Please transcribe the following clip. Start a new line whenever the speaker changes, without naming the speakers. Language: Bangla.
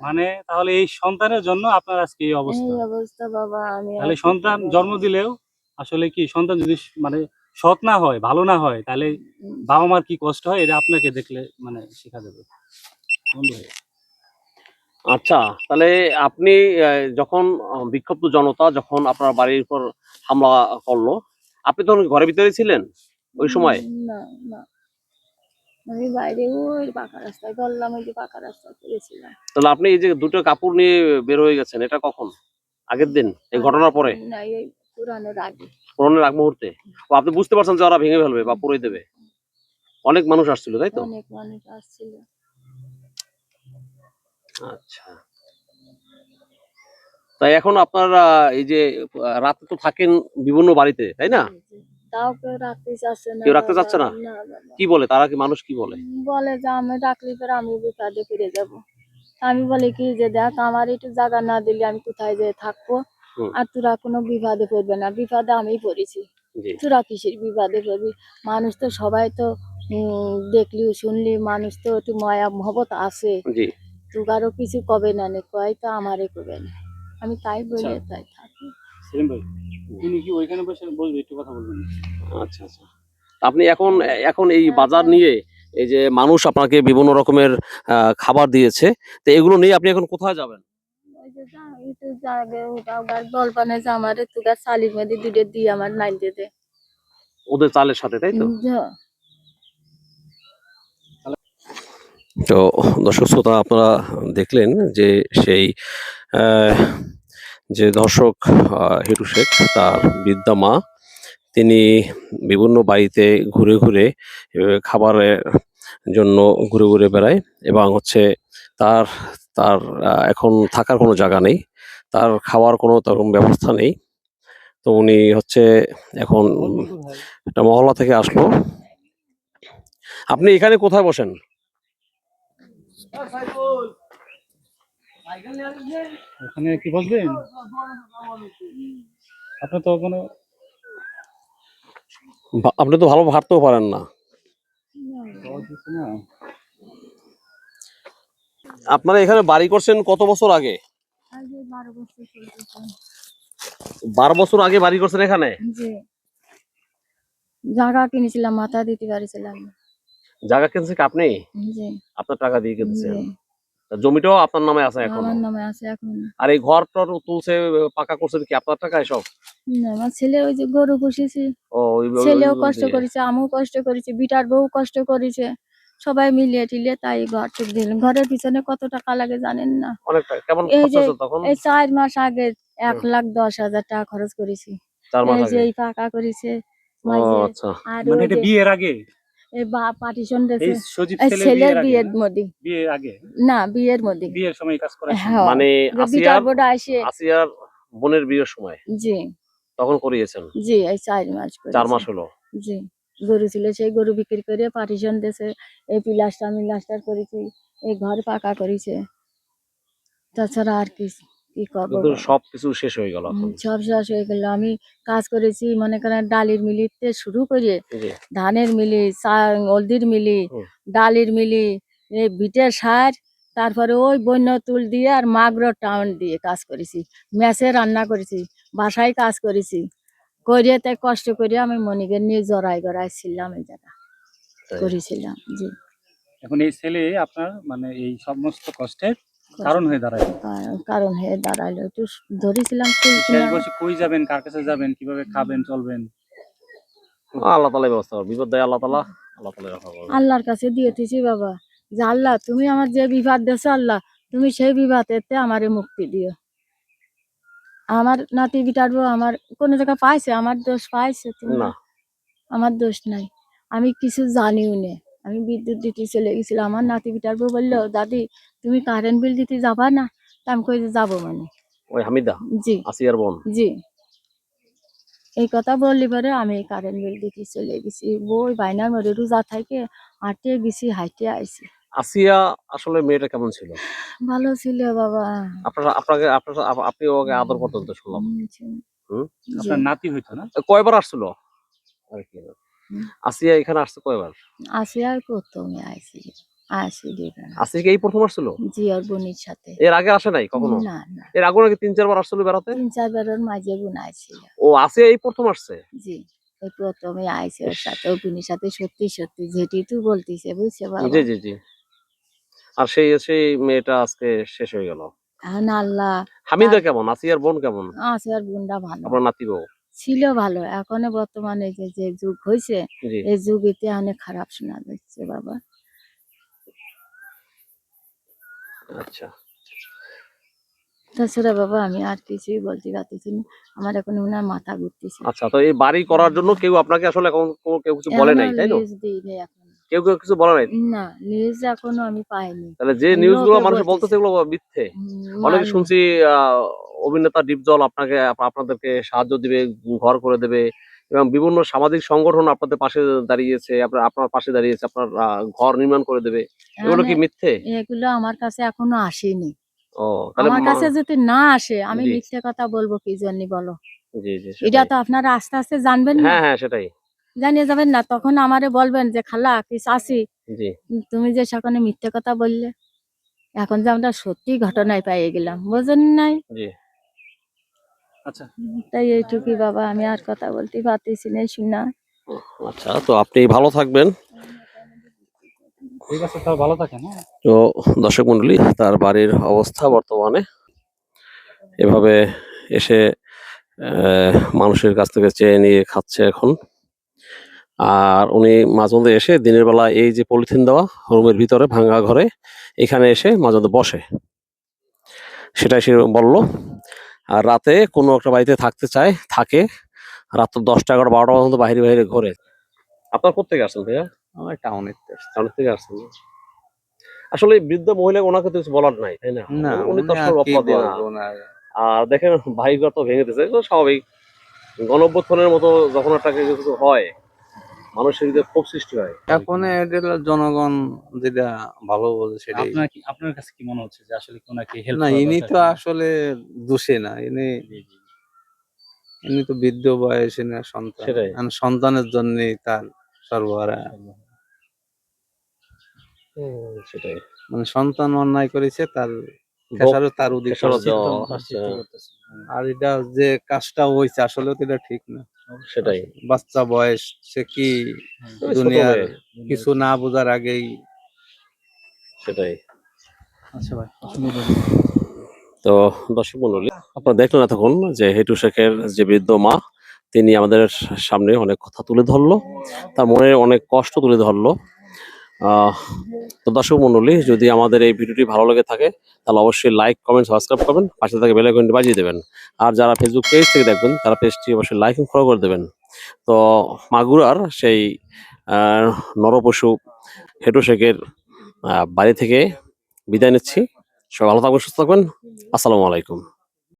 মানে তাহলে এই সন্তানের জন্য আপনার আজকে এই অবস্থা?
অবস্থা বাবা আমি
তাহলে সন্তান জন্ম দিলেও আসলে কি সন্তান যদি মানে সৎ না হয় ভালো না হয় তাহলে বাবা মার কি কষ্ট হয়? এটা আপনাকে দেখলে মানে শেখা যাবে।
আচ্ছা তাহলে আপনি যখন বিক্ষুব্ধ জনতা যখন আপনার বাড়ির উপর হামলা করল আপনি তখন ঘরের ভিতরে ছিলেন ওই সময়?
না না। আমি বাইরে ওই পাকা রাস্তায় ওই যে পাকা রাস্তায়
তাহলে আপনি এই যে দুটো কাপড় নিয়ে বের হয়ে গেছেন এটা কখন? আগের দিন? এই ঘটনার পরে?
না এই পুরানোর আগে
করোনার আগ মুহূর্তে? ও আপনি বুঝতে পারছেন যে ওরা ভেঙে ফেলবে বা পুড়ে দেবে। অনেক মানুষ আসছিল তাই তো?
অনেক মানুষ আসছিল।
আচ্ছা। তাই এখন আপনারা এই যে রাতে তো থাকেন বিভিন্ন বাড়িতে তাই না?
তাও কেউ রাখতে চাচ্ছে না
কেউ রাখতে চাচ্ছে না?
না
কি বলে? তারা কি মানুষ কি বলে?
বলে যে আমি রাখলে পরে আমি বিপদে ফিরে যাব। আমি বলি কি যে দেখ আমার একটু জায়গা না দিলে আমি কোথায় যে থাকব? আর তোরা কোনো বিপদে পড়বে না। বিপদে আমি পড়েছি। তোরা কিসের বিপদে পড়বি? মানুষ তো সবাই তো দেখলি শুনলি মানুষ তো একটু মায়া মহবত আছে। তুগারও কিছু কবে না নে? কয় তো আমারে কবে না। আমি তাই বলে
আচ্ছা।
তাই থাকি।
সেলিম ভাই তিনি কি ওইখানে বসে বলবে একটু কথা বলবেন।
আচ্ছা আচ্ছা। আপনি এখন এখন এই বাজার নিয়ে এই যে মানুষ আপনাকে বিভিন্ন রকমের খাবার দিয়েছে তো এগুলো নিয়ে আপনি এখন কোথায় যাবেন? ওদের চালের সাথে তাই তো। তো দর্শক শ্রোতা আপনারা দেখলেন যে সেই আহ, যে দর্শক হিরু শেখ তার বৃদ্ধা মা, তিনি বিভিন্ন বাড়িতে ঘুরে ঘুরে খাবারের জন্য ঘুরে ঘুরে বেড়ায় এবং হচ্ছে তার তার এখন থাকার কোনো জায়গা নেই, তার খাওয়ার কোনো তখন ব্যবস্থা নেই। তো উনি হচ্ছে এখন একটা মহল্লা থেকে আসলো। আপনি এখানে কোথায় বসেন?
ওখানে কি বলবেন? আপনার তো কোনো
আপনি তো ভালো হাঁটতেও পারেন না। আপনারা এখানে বাড়ি করছেন কত বছর আগে?
আজ বারো বছর
আগে বাড়ি করছেন এখানে?
জি। জায়গা কিনেছিলাম মাথা দিতে পারিছিলাম।
জায়গা কিনছে আপনি? আপনার টাকা দিয়ে কিনছেন। জমিটাও আপনার নামে আছে এখন?
আমার নামে আছে এখন।
আর এই ঘর টর তুলছে পাকা করছে কি আপনার টাকায় সব?
না, আমার ছেলে ওই যে গরু পুষেছি।
ও ওই- ওই-
ছেলেও কষ্ট করেছে আমিও কষ্ট করেছি বিটার বউ কষ্ট করেছে। সবাই মিলিয়ে টিলিয়ে তাই ঘর ঠিক দিল। ঘরের পিছনে কত টাকা লাগে জানেন না?
অনেক টাকা। কেমন
এই
খরচ
যে-
তখন?
এই চার মাস আগে এক লাখ দশ হাজার টাকা খরচ করেছি।
চার মাস
এই যে
আগে?
এই পাকা করেছে।
ও আচ্ছা।
আর
মানে এটা বিয়ের আগে?
বা পার্টিশন
ছেলের বিয়ের
মধ্যে।
বিয়ের আগে?
না বিয়ের মধ্যে।
বিয়ের সময় কাজ করা
হ্যাঁ
মানে আসিয়ার
বিটার আসে।
আসিয়ার বোনের বিয়ের সময়?
জি।
তখন করিয়েছেন?
জি এই চার মাস
চার মাস হলো?
জি। গরু ছিল সেই গরু বিক্রি করে পার্টিশন দিয়েছে। এই পিলাস্টার মিলাস্টার করেছি এই ঘর পাকা করেছে। তাছাড়া আর কি কি করব
কিন্তু সব কিছু শেষ হয়ে গেল
সব শেষ হয়ে গেল। আমি কাজ করেছি মনে করেন ডালির মিলিতে শুরু করে ধানের মিলি হলদির মিলি। ডালির মিলি এই বিটের সার তারপরে ওই বন্য তুল দিয়ে আর মাগরো টাউন দিয়ে কাজ করেছি। মেসে রান্না করেছি বাসায় কাজ করেছি। করিয়ে তাই কষ্ট করে আমি মনিকে নিয়ে জড়াই গড়াই ছিলাম এই জায়গা। করেছিলাম জি।
এখন এই ছেলে আপনার মানে এই সমস্ত কষ্টের কারণ হয়ে দাঁড়ায়
কারণ- কারণ হয়ে দাঁড়াইলো। একটু ধরেছিলাম
শেষ। কই যাবেন? কার কাছে যাবেন? কীভাবে খাবেন? চলবেন?
আল্লাহ তালা ব্যবস্থা করবে। বিপদ দেয় আল্লাহ তালা আল্লাহ তালা
আল্লাহর কাছে দিয়েছি বাবা। যে আল্লাহ তুমি আমার যে বিবাদ দেছো আল্লাহ তুমি সেই বিবাদেতে আমারে মুক্তি দিও। আমার নাতি বিটারবো আমার কোনো জায়গা পাইছে? আমার দোষ পাইছে? তুমি আমার দোষ নাই। আমি কিছু জানিও নে। আমি বিদ্যুৎ দিতে চলে গেছিলাম। আমার নাতি বিটারবো বলল দাদি তুমি কারেন্ট বিল দিতে যাবা না? তা আমি কই যে যাব মানে।
ওই হামিদা?
জি।
আসিয়ার বোন?
জি। এই কথা বললি পরে আমি কারেন্ট বিল দিতে চলে গেছি। বই বাইনার মরে রোজা থাকে হাঁটে গেছি হাইটে আইছি।
আসিয়া আসলে মেয়েটা কেমন ছিল?
ভালো ছিল বাবা।
আপনারা আপনাকে আপনারা আপ- আপনি ওকে আদর করতেন তো শুনলাম।
আপনার নাতি হইতো না?
কয়বার আসছিল? আর কি। আসিয়া এখানে আসছে কয়বার?
আসি আর প্রথমে আইছি আসি দিবে
কি এই প্রথম আসছিল?
জি বোনের সাথে।
এর আগে আসে নাই কখনো?
না না।
এর আগে নাকি তিন চারবার আসছিল বেড়াতে?
তিন চারবার মাঝে বোন আইছিল
ও আসিয়া এই প্রথম আসছে?
জি প্রথমে আইছে ওর সাথে বোনের সাথে সত্যি সত্যি যেটি তুই বলতিছে বুঝছে বাবা?
জি জি জি। আর সেই সেই মেয়েটা আজকে শেষ হয়ে গেল।
আল্লাহ
হামিদা কেমন? আসিয়ার বোন কেমন?
আছে আর বোনটা ভালো।
আপনার নাতি বউ?
ছিল ভালো। এখন বর্তমানে যে যে যুগ হয়েছে এই যুগ এতে অনেক খারাপ শোনা যাচ্ছে বাবা।
আচ্ছা।
তাছাড়া বাবা আমি আর কিছুই বলতে পারতেছি না। আমার এখন ওনার মাথা ঘুরতেছে।
আচ্ছা তো এই বাড়ি করার জন্য কেউ আপনাকে আসলে এখন কেউ কিছু বলে নাই তাই
এখন
কেউ কেউ কিছু বলে নাই?
না লিজ এখনও আমি পাইনি।
তাহলে যে
নিউজগুলো
মানুষ
বলতেছি।
এগুলো মিথ্যে। অনেকে শুনছি অভিনেতা ডিপজল আপনাকে আপ- আপনাদেরকে সাহায্য দিবে ঘর করে দেবে এবং বিভিন্ন সামাজিক সংগঠন আপনাদের পাশে দাঁড়িয়েছে আপনার আপনার পাশে দাঁড়িয়েছে আপনার ঘর নির্মাণ করে দেবে। এগুলো কি মিথ্যে?
এগুলো আমার কাছে এখনও আসেনি।
ও তাহলে
আমার কাছে যদি না আসে আমি মিথ্যে কথা বলব কি জন্য বলো?
জি জি
এটা তো আপনারা আস্তে আস্তে জানবেন
হ্যাঁ হ্যাঁ সেটাই।
জানিয়ে যাবেন না তখন আমারে বলবেন যে খালা কি চাষি তুমি যে সেখানে মিথ্যে কথা বললে এখন যে আমরা সত্যি ঘটনায় পেয়ে গেলাম বোঝেন নাই?
আচ্ছা।
তাই এইটুকুই বাবা আমি আর কথা বলতে পারতেছি না শুনা
আচ্ছা তো আপনি ভালো থাকবেন।
ঠিক আছে তাহলে ভালো থাকেন হ্যাঁ।
তো দর্শক মন্ডলী তার বাড়ির অবস্থা বর্তমানে এভাবে এসে আহ, মানুষের কাছ থেকে চেয়ে নিয়ে খাচ্ছে এখন। আর উনি মাঝে মধ্যে এসে দিনের বেলা এই যে পলিথিন দেওয়া রুমের ভিতরে ভাঙ্গা ঘরে এখানে এসে মাঝে মধ্যে বসে। সেটাই সে বলল। আর রাতে কোনো একটা বাড়িতে থাকতে চায় থাকে রাত দশটা এগারো বারোটা পর্যন্ত বাইরে বাইরে ঘোরে। আপনার কোথেকে আসছেন ভাইয়া?
আমার টাউনের
টাউন থেকে আসছেন। আসলে বৃদ্ধ মহিলা ওনাকে তো কিছু বলার নাই তাই না? উনি তো
আর
অপরাধী না। দেখেন ভাইগত ভেঙে দিতেছে এগুলো স্বাভাবিক। গণঅভ্যুত্থানের মতো যখন একটা কিছু হয় মানুষের হৃদয়ে ক্ষোভ সৃষ্টি হয়।
এখন এটা জনগণ যেটা ভালো বলে সেটাই।
আপনার কি আপনার কাছে কি মনে হচ্ছে যে আসলে কি হেল্প
না ইনি তো আসলে দোষে না ইনি ইনি তো বৃদ্ধ বয়সে না সন্তান। সন্তানের জন্য তার সর্বহারা।
সেটাই।
মানে সন্তান অন্যায় করেছে তার তার।
আচ্ছা।
আর এটা যে কাজটা হয়েছে আসলে তো এটা ঠিক না।
সেটাই।
বাচ্চা বয়স সে কি দুনিয়ার কিছু না বোঝার আগেই
সেটাই।
আচ্ছা ভাই
তো দর্শক মন্ডলী আপনারা দেখলেন এতক্ষণ যে হেটু শেখের যে বৃদ্ধ মা তিনি আমাদের সামনে অনেক কথা তুলে ধরলো। তার মনে অনেক কষ্ট তুলে ধরলো। তো দর্শক মন্ডলী, যদি আমাদের এই ভিডিওটি ভালো লেগে থাকে, তাহলে অবশ্যই লাইক কমেন্ট সাবস্ক্রাইব করবেন, পাশে থেকে বেল আইকনটি বাজিয়ে দেবেন। আর যারা ফেসবুক পেজ থেকে দেখবেন, তারা পেজটি অবশ্যই লাইক ফলো করে দেবেন। তো মাগুরার সেই নরপশু হেটু শেখের বাড়ি থেকে বিদায় নিচ্ছি। সবাই ভালো থাকবেন, সুস্থ থাকবেন। আসসালামু আলাইকুম।